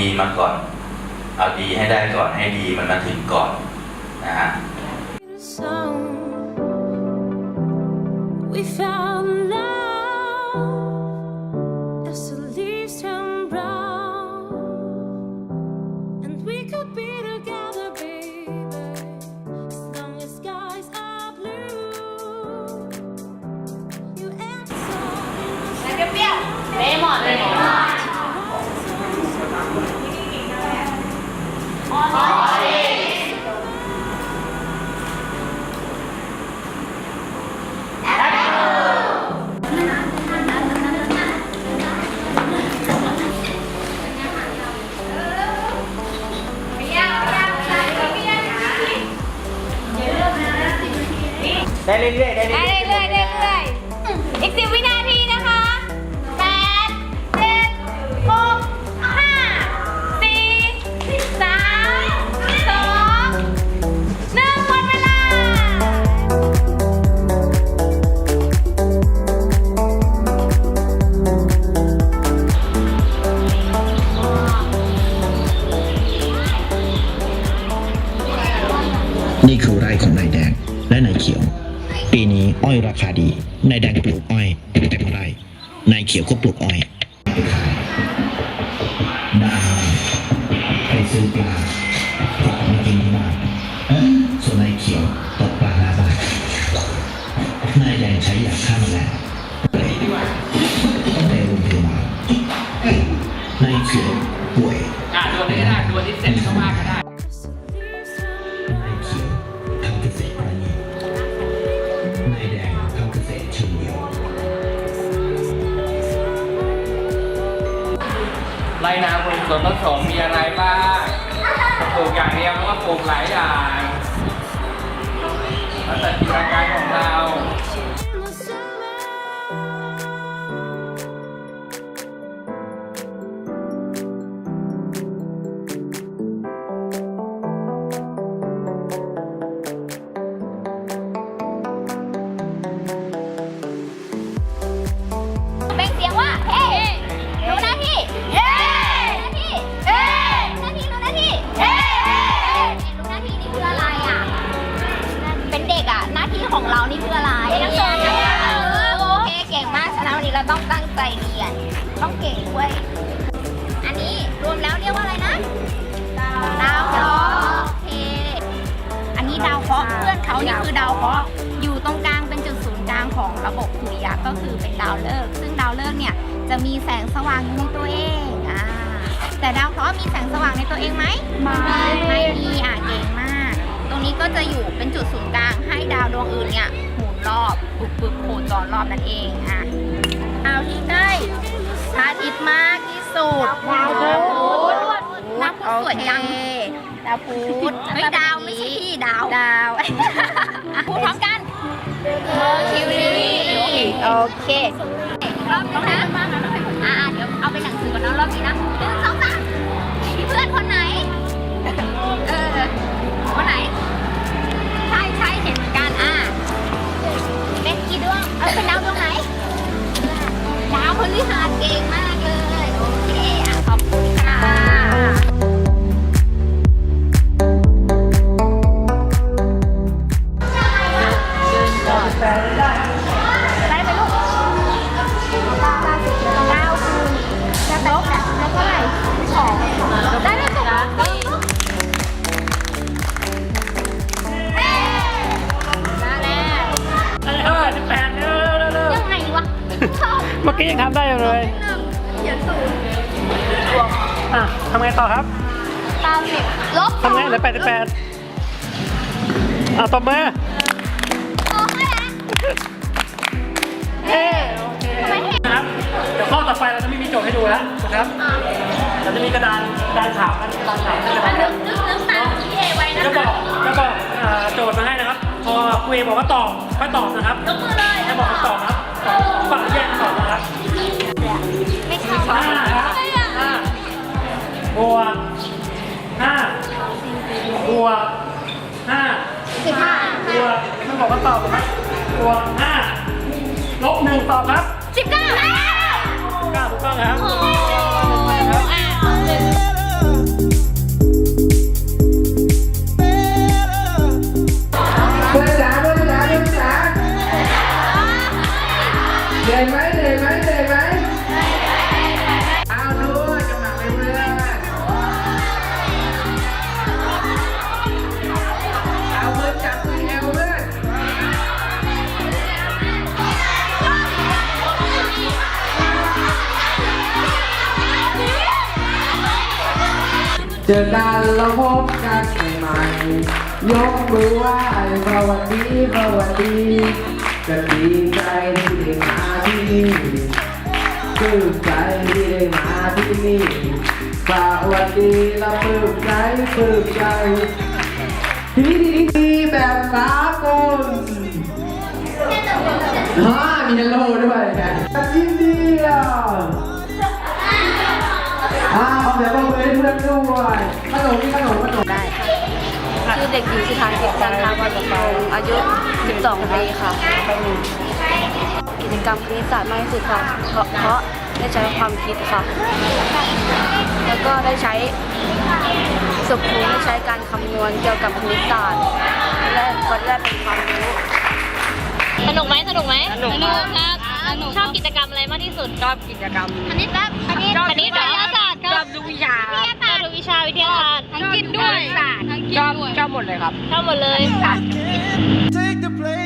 ดีมาก่อน เอาดีให้ได้ก่อนให้ดีมันมาถึงก่อนนะฮะ song. We found love as the leaves turn brown, and we could be together, baby, as long as skies are blue. You answer เปรี้ยวๆเลมอนเลม ได้เรื่อยๆได้เรื่ได้อยเรื่อยๆเรื่อยๆอีกสิบวินาทีนะคะแปดเจ็ดหกห้าสี่สามสองหนึ่งหมดเวลา นี่คือไร่ของนายแดงและนายเขียว ปีนี้อ้อยราคาดีนายแดงปลูกอ้อยเต็มไร่นายเขียวก็ปลูกอ้อยนาไปซื้อปลากลับมากินที่บ้านส่วนนายเขียว นาบนส่วนผสมมีอะไรบ้างปลูกอย่างเดียวแล้วก็ปลูกหลายอย่างากฉะต้องตั้งใจเรียน ต้องเก่งด้วย อันนี้รวมแล้วเรียกว่าอะไรนะ ดาวเคราะห์โอเค อันนี้ดาวเคราะห์เพื่อนเขานี่คือดาวเคราะห์อยู่ตรงกลางเป็นจุดศูนย์กลางของระบบสุริยะก็คือเป็นดาวฤกษ์ซึ่งดาวฤกษ์เนี่ยจะมีแสงสว่างอยู่ในตัวเองอ่าแต่ดาวเคราะห์มีแสงสว่างในตัวเองไหมไม่ไม่มีอะเก่งมาก ตรงนี้ก็จะอยู่เป็นจุดศูนย์กลางให้ดาวดวงอื่นเนี่ย รอบปึกปึกโคจรรอบนั่นเองอะดาวที่ใกล้พระอาทิตย์มากที่สุดดาวพุธดาวพุธสวยจังดาวพุธเฮ้ยดาวไม่ใช่พี่ดาวดาวพูดพร้อมกันเมอร์คิวรีโอเคอีกรอบนึงนะอ่าเดี๋ยวเอาไปหนังสือก่อนนะรอบนี้นะ เอาเป็นดาวดวงไหนดาวพฤหัสเก่งมาก เมื่อกี้ยังทำได้อยู่เลยหนึ่งเขียนศูนย์อะทำไงต่อครับเก้าสิบลบทำไงเหลือแปดสิบแปดอะตบมือโอ้ยแล้วเอ้โอเคนะครับเดี๋ยวข้อต่อไปเราจะไม่มีโจทย์ให้ดูแล้วนะครับเราจะมีกระดานกระดานขาวกันกระดานขาวกระดานนึขากวนึกนึกตามที่เอไว้นะจะบคะอกจะบอกอ่าโจทย์มาให้นะครับ พอคุยบอกว่าตอบก็ตอบนะครับยกมือเลยให้บอกคำตอบครับ ตอบฝั่งแยกตอบนะครับไม่ชอบห้าครับห้าบวกห้าบวกห้าสิบห้าบวกต้องบอกว่าตอบครับบวกห้าลบหนึ่งตอบครับสิบเก้าเก้าถูกต้องครับ จอกันเราพบกันใหม่ๆยกมือไหว้สวัสดีสวัสดีก็ดีใจที่ได้มาที่นี่ปลื้มใจที่ได้มาที่นี่สวัสดีและปลื้มใจปลื้มใจที่ดีแบบสากลฮ่ามีฮัลโหลด้วยกันยินดีอะ งปรบมือให้เพื่อนด้วยขนมมีขนมขนมได้ชื่อเด็กหญิงสุธานเกียรติจันทราวันพงศ์อายุ 12 ปีค่ะ กิจกรรมคณิตศาสตร์มากที่สุดค่ะเพราะเพราะได้ใช้ความคิดค่ะ แล้วก็ได้ใช้สุขภูมิได้ใช้การคำนวณเกี่ยวกับคณิตศาสตร์และก็ได้เป็นความรู้สนุกไหมสนุกไหมสนุกครับสนุกชอบกิจกรรมอะไรมากที่สุด ชอบกิจกรรมคณิตครับคณิตคณิตวิทยาศาสตร์คช รู้วิชาชอบดูวิชาวิทยาศาสตร์ทั้งกินด้วยชอบชอบหมดเลยครับชอบหมดเลย Take the plane.